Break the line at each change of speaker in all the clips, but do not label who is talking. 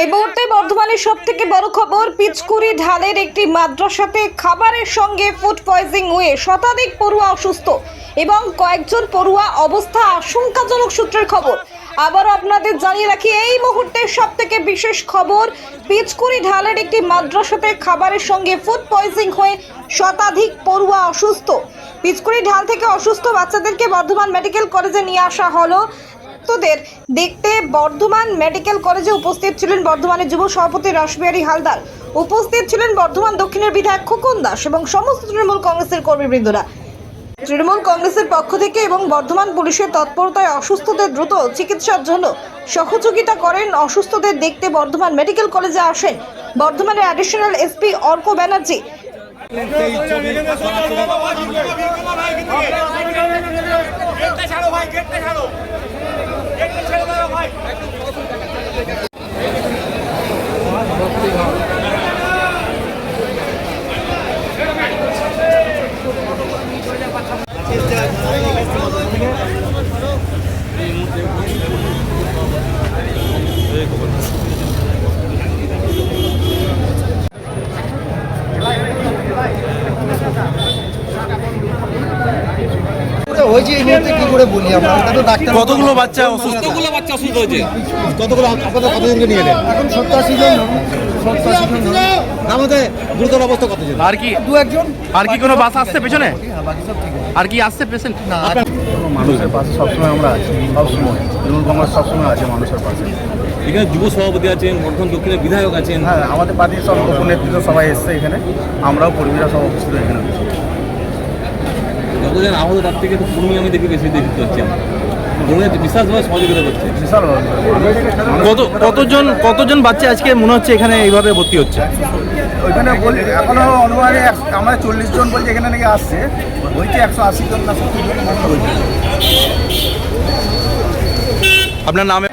এই মুহূর্তে বর্ধমানের সব থেকে বড় খবর, পিচকুড়ি ঢালের একটি মাদ্রাসাতে খাবারের সঙ্গে ফুড পয়জিং হয়ে শতাধিক পড়ুয়া অসুস্থ এবং কয়েকজন পড়ুয়া অবস্থা আশঙ্কাজনক সূত্রের খবর। আবারও আপনাদের জানিয়ে রাখি, এই মুহূর্তে সব থেকে বিশেষ খবর, পিচকুড়ি ঢালের একটি মাদ্রাসাতে খাবারের সঙ্গে ফুড পয়জিং হয়ে শতাধিক পড়ুয়া অসুস্থ। পিচকুড়ি ঢাল থেকে অসুস্থ বাচ্চাদেরকে বর্ধমান মেডিকেল কলেজে নিয়ে আসা হলো। তোদের দেখতে বর্ধমান মেডিকেল কলেজে উপস্থিত ছিলেন বর্ধমানের যুব সভাপতি রাসবিহারী হালদার। উপস্থিত ছিলেন বর্ধমান দক্ষিণের বিধায়ক খোকন দাস এবং সমস্ত তৃণমূল কংগ্রেসের কর্মীবৃন্দরা। তৃণমূল কংগ্রেসের পক্ষ থেকে এবং বর্ধমান পুলিশের তৎপরতায় অসুস্থদের দ্রুত চিকিৎসার জন্য সহযোগিতা করেন অসুস্থদের দেখতে বর্ধমান মেডিকেল কলেজে আসেন। বর্ধমানের অ্যাডিশনাল এসপি অর্ক ব্যানার্জি।
গেটটা ছাড়ো, ভাই, গেটটা ছাড়ো। গেটটা ছেড়ে দাও ভাই
করে হয়েছে এই মুহূর্তে কি করে বলি আমরা? এটা তো ডাক্তার
কতগুলো বাচ্চা অসুস্থ?
কতগুলো বাচ্চা অসুস্থ হয়েছে?
কতগুলো আপনাদের কতজনকে নিয়ে এলেন
এখন সত্তর আশি জন সত্তর আশি জন
আমাদের গুরুতর অবস্থা কতজন?
আর কি?
দু একজন।
আর কি কোনো বাস আসছে পেছনে?
হ্যাঁ, বাকি সব ঠিক আছে।
আর কি আসছে পেশেন্ট
না
মানুষের পাশে সবসময় আমরা আছি সবসময়। তৃণমূল কংগ্রেস সবসময় আছে মানুষের পাশে।
এখানে যুব সভাপতি আছেন বর্ধমান দক্ষিণের বিধায়ক আছেন।
হ্যাঁ আমাদের পার্টির সব উপনেতৃত্ব সবাই এসছে এখানে। আমরাও কর্মীরা সব উপস্থিত এখানে।
যতজন আহত তার থেকে তো কর্মী আমি দেখি বেশি দেখতে পাচ্ছি আমরা। সহযোগিতা করছে।
কত কতজন কতজন বাচ্চা আজকে মনে হচ্ছে এখানে এইভাবে ভর্তি হচ্ছে?
ওইখানে বলি এখনও অনুমানে এক- আমরা চল্লিশ জন বলছি এখানে নাকি আসছে। বলছে একশো আশি জন না সত্তর জন বলছে
আপনার নামে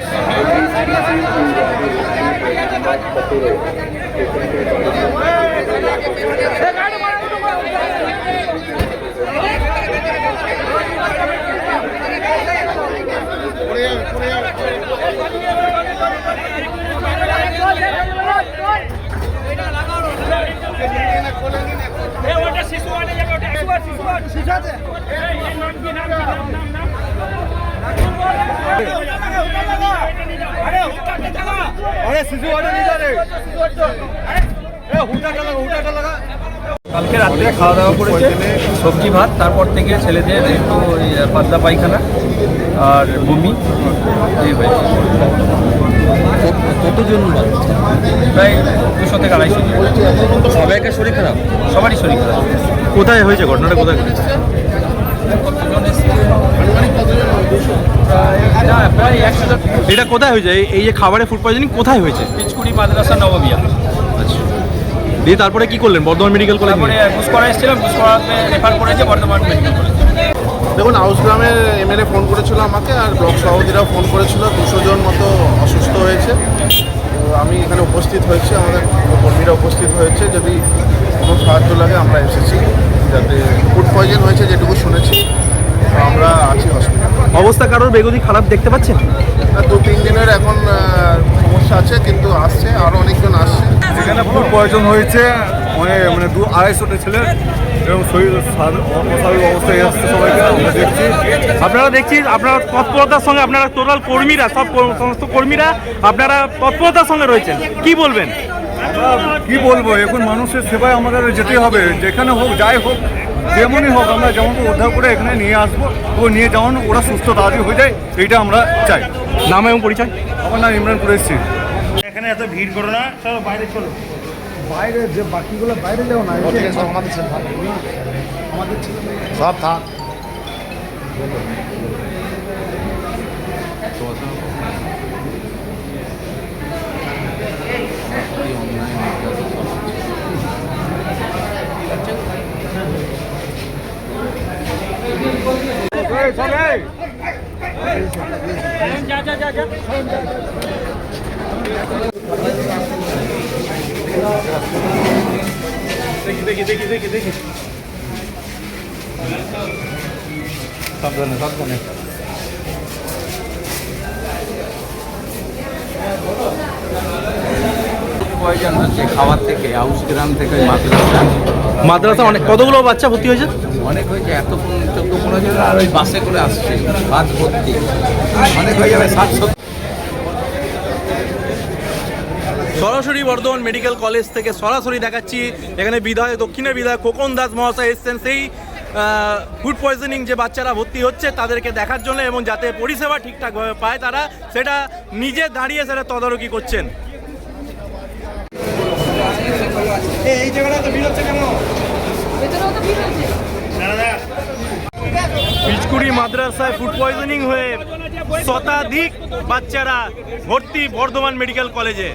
এ ওটা শিশু আনে যাবে ওটা শিশু আছে শিশু আছে শিশু আছে এই এই নাম কি নাম কি নাম নাম নাম আরে হুটাকে চালা
আরে শিশু ওয়ার্ডে নিয়ে যাবে এ হুটাটা লাগা হুটাটা লাগা
কালকে রাত্রে খাওয়া দাওয়া করেছে, সবজি ভাত, তারপর থেকে ছেলেদের একটু পাতলা পায়খানা আর বমি। এই হয়েছে।
কতজন
প্রায় দুশো থেকে আড়াইশো জন।
সবাইকার শরীর খারাপ?
সবারই শরীর খারাপ।
কোথায় হয়েছে ঘটনাটা কোথায় ঘটেছে? এটা কোথায় হয়েছে? এই- এই যে খাবারের ফুড পয়জনিং কোথায় হয়েছে?
পিচকুড়ি মাদ্রাসা নবমিয়া
দিয়ে তারপরে কি করলেন? বর্ধমান মেডিকেল কলেজ
তারপরে ঘুষ করা এসেছিলাম ঘুষ করাতে রেফার করেছে বর্ধমান মেডিকেল কলেজ।
দেখুন হাউস গ্রামের এমএলএ ফোন করেছিল আমাকে আর ব্লক সভাপতিরাও ফোন করেছিল। দুশো জন মতো অসুস্থ হয়েছে। তো আমি এখানে উপস্থিত হয়েছি। আমাদের কর্মীরা উপস্থিত হয়েছে। যদি কোনো সাহায্য লাগে আমরা এসেছি। যাতে ফুড পয়জন হয়েছে যেটুকু শুনেছি তো আমরা আছি হসপিটালে
অবস্থা কারোর বেগতি খারাপ দেখতে পাচ্ছেন?
দু তিন দিনের এখন আছে কিন্তু আসছে আরও অনেকজন আসছে।
এখানে ফুড পয়জন হয়েছে মানে মানে দু আড়াইশোটা ছেলে এবং শরীর অস্বাভাবিক অবস্থায় আসছে সবাইকে আমরা দেখছি।
আপনারা দেখছি আপনারা তৎপরতার সঙ্গে আপনারা টোটাল কর্মীরা সব সমস্ত কর্মীরা আপনারা তৎপরতার সঙ্গে রয়েছেন। কি বলবেন?
কি বলব এখন মানুষের সেবায় আমাদের যেতে হবে যেখানে হোক যাই হোক যেমনই হোক আমরা যেমন উদ্ধার করে এখানে নিয়ে আসব ও নিয়ে যেমন ওরা সুস্থ তাড়াতাড়ি হয়ে যায় এইটা আমরা চাই।
নাম এবং পরিচয়?
আমার নাম ইমরান কুরেশি।
এখানে এত ভিড় করো না চলো বাইরে চলো
বাইরে যে বাকিগুলো বাইরে যাও না
সব থাক
যা যা যা যা
দেখি দেখি দেখি দেখি দেখি। সাবধানে সাবধানে।
হচ্ছে খাবার থেকে? হাউস গ্রাম থেকে মাদ্রাসা?
মাদ্রাসা অনেক কতগুলো বাচ্চা ভর্তি হয়েছে?
অনেক হয়েছে এত চোদ্দ পনেরো জন আর ওই বাসে করে আসছে। বাস ভর্তি। অনেক হয়ে যাবে ষাট সত্তর
সরাসরি বর্ধমান মেডিকেল কলেজ থেকে সরাসরি দেখাচ্ছি। এখানে বিধায়ক দক্ষিণের বিধায়ক খোকন দাস মহাশয় এসছেন। সেই ফুড পয়জনিং যে বাচ্চারা ভর্তি হচ্ছে তাদেরকে দেখার জন্য এবং যাতে পরিষেবা ঠিকঠাকভাবে পায় তারা সেটা নিজে দাঁড়িয়ে সেটা তদারকি করছেন। পিচকুড়ি মাদ্রাসায় ফুড পয়জনিং হয়ে শতাধিক বাচ্চারা ভর্তি বর্ধমান মেডিকেল কলেজে।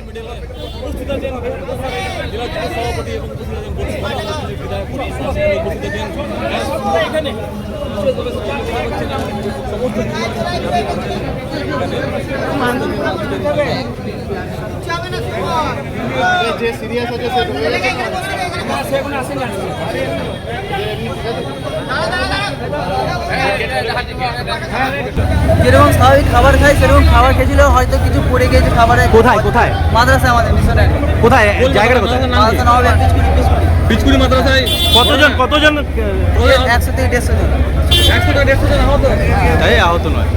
যেরকম স্বাভাবিক খাবার খাই সেরকম খাবার খেয়েছিল হয়তো কিছু পড়ে গিয়েছে খাবারে।
কোথায় কোথায়?
মাদ্রাসা আমাদের মিশনে
কোথায়? জায়গাটা কোথায়?
পিচকুড়ি মাদ্রাসায়
কতজন কতজন
একশো থেকে দেড়শো জন।
একশো থেকে দেড়শো জন আহত?
আহত নয়।